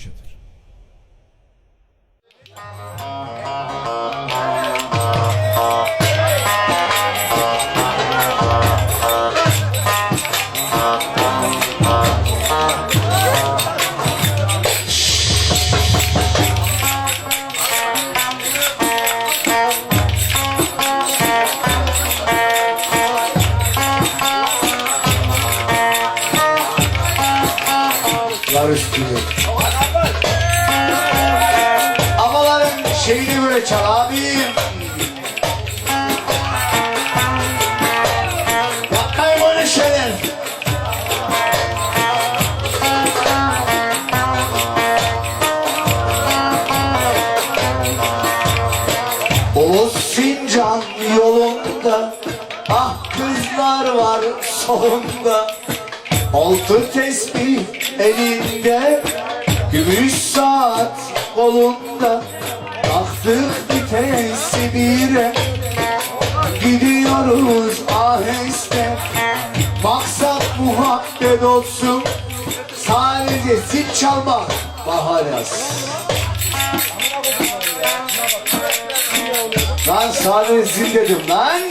yaşatır. Lar üstüne. Böyle çal abim. Bakayım. O Sincan yolunda Ah kızlar var solunda Altı tesbih elinde Gümüş saat kolunda Taktık vitesi bire. Gidiyoruz aheste. Maksat muhabbet olsun. Sadece zil çalmak bahanesi Lan sadece zil dedim lan.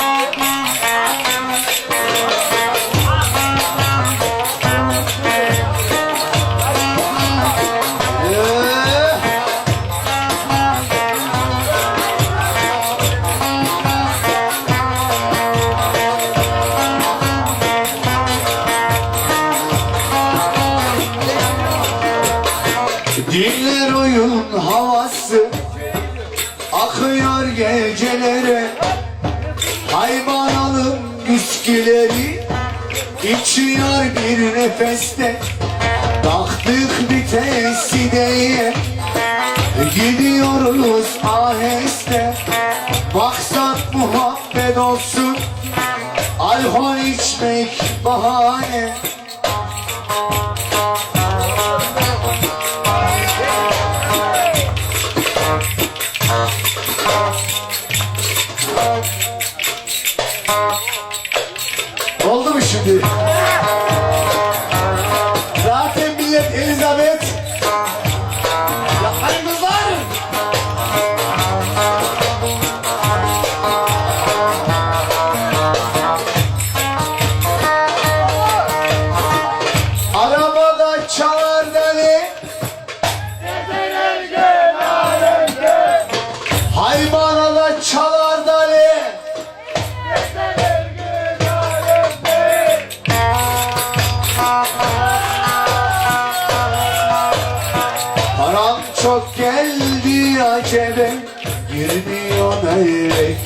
Ee, Akıyor gecelere. Hayvan alın viskileri içiyor bir nefeste. Taktık vitesi diye. Gidiyoruz aheste. Maksat muhabbet olsun. Alkol içmek bahane Oldu mu şimdi?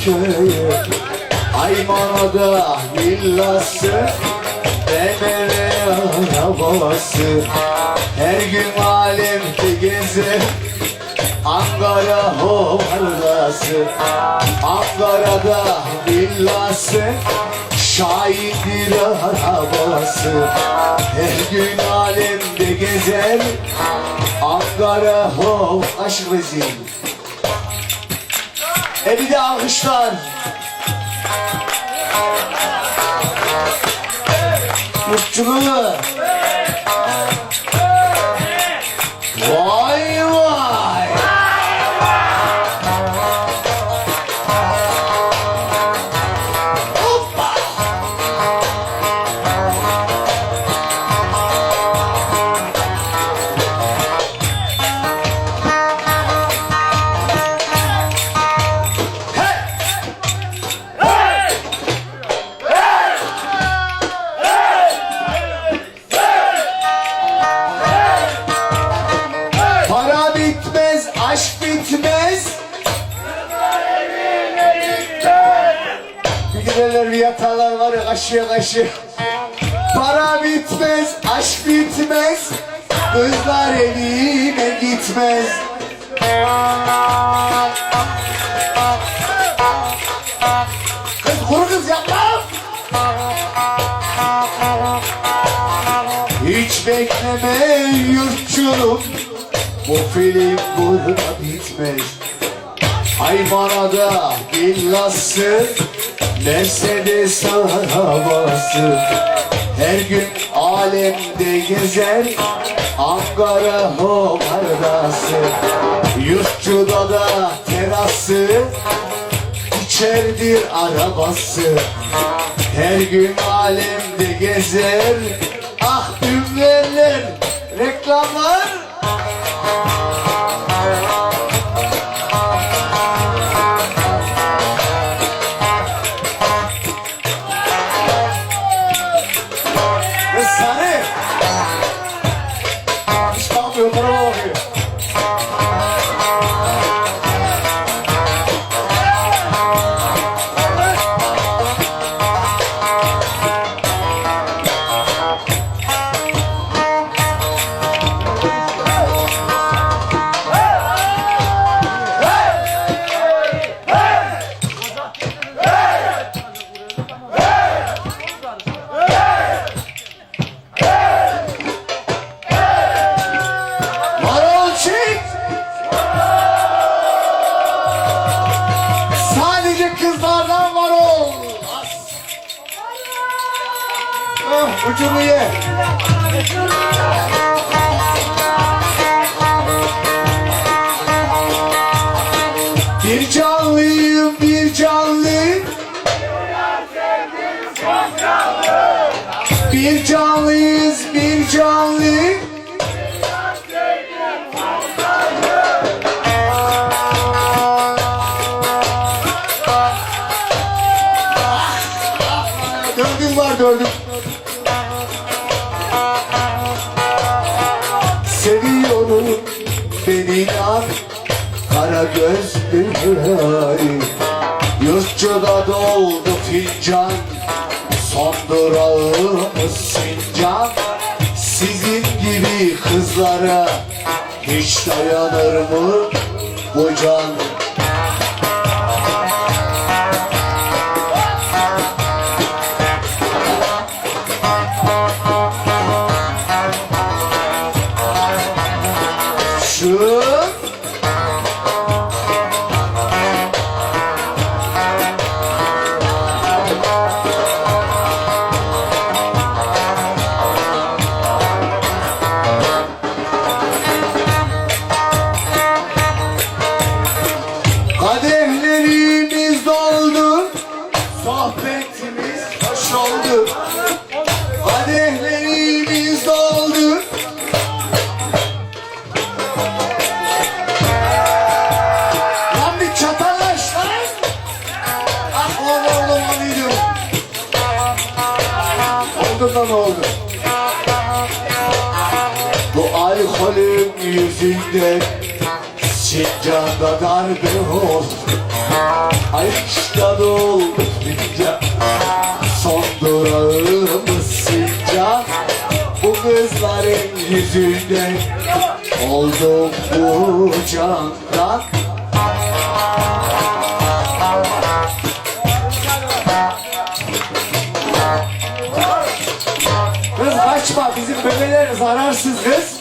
Meyreköye Aymana'da villası BMW arabası. Her gün alemde gezer Ankara hovardası. Ankara'da villası Şahindir arabası. Her gün alemde gezer Ankara hov aşk vezir E bir de alkışlar. Mutçuluğu aşk bitmez. Bir yatarlar var ya kaşıya kaşıya. Para bitmez, aşk bitmez. Kızlar evine gitmez. Kız kuru kız yapma. Hiç bekleme yurtçuluk Bu film burada bitmez. Hayvanada villası Mercedes arabası Her gün alemde gezer Ankara hovardası Yurtçuda da terası İçerdir arabası. Her gün alemde gezer Ah ünverler Reklamlar 十九个月 Beni lan Kara gözlü Yurtçuda doldu fincan Son durağımız Sincan Sizin gibi kızlara Hiç dayanır mı bu can Kadehlerimiz doldu. Sohbetimiz hoş oldu. Kadehlerimiz doldu. Lan bir çatallaş lan Ah oğlum oğlum oğlum Oldu da ne oldu? Bu alkolün yüzünden Sincan'da darbe oldu Aşkta doldu fincan Son durağımız Sincan Bu kızların yüzünden Oldum bu candan Kız kaçma bizim bebeler zararsız kız